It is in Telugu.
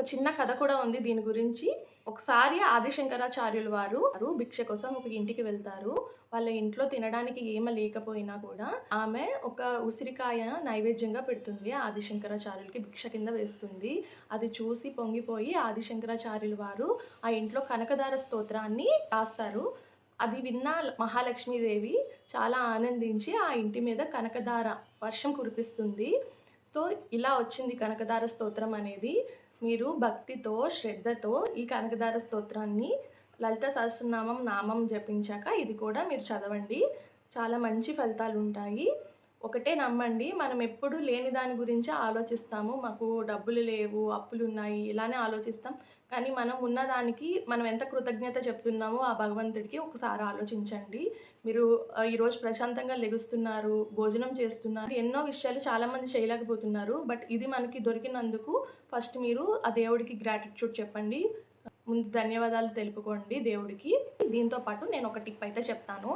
ఒక చిన్న కథ కూడా ఉంది దీని గురించి. ఒకసారి ఆదిశంకరాచార్యులు వారు వారు భిక్ష కోసం ఒక ఇంటికి వెళ్తారు. వాళ్ళ ఇంట్లో తినడానికి ఏమ లేకపోయినా కూడా ఆమె ఒక ఉసిరికాయ నైవేద్యంగా పెడుతుంది. ఆదిశంకరాచార్యులకి భిక్ష కింద వేస్తుంది. అది చూసి పొంగిపోయి ఆదిశంకరాచార్యులు వారు ఆ ఇంట్లో కనకదార స్తోత్రాన్ని రాస్తారు. అది విన్న మహాలక్ష్మీదేవి చాలా ఆనందించి ఆ ఇంటి మీద కనకదార వర్షం కురిపిస్తుంది. సో ఇలా వచ్చింది కనకదార స్తోత్రం అనేది. మీరు భక్తితో శ్రద్ధతో ఈ కనకదార స్తోత్రాన్ని లలిత సహస్రనామం నామం జపించాక ఇది కూడా మీరు చదవండి. చాలా మంచి ఫలితాలు ఉంటాయి ఒకటే నమ్మండి. మనం ఎప్పుడు లేని దాని గురించి ఆలోచిస్తాము. మాకు డబ్బులు లేవు అప్పులు ఉన్నాయి ఇలానే ఆలోచిస్తాం. కానీ మనం ఉన్నదానికి మనం ఎంత కృతజ్ఞత చెప్తున్నామో ఆ భగవంతుడికి ఒకసారి ఆలోచించండి. మీరు ఈరోజు ప్రశాంతంగా లెగుస్తున్నారు భోజనం చేస్తున్నారు ఎన్నో విషయాలు చాలామంది చేయలేకపోతున్నారు. బట్ ఇది మనకి దొరికినందుకు ఫస్ట్ మీరు ఆ దేవుడికి గ్రాటిట్యూడ్ చెప్పండి. ముందు ధన్యవాదాలు తెలుపుకోండి దేవుడికి. దీంతో పాటు నేను ఒక టిప్ అయితే చెప్తాను.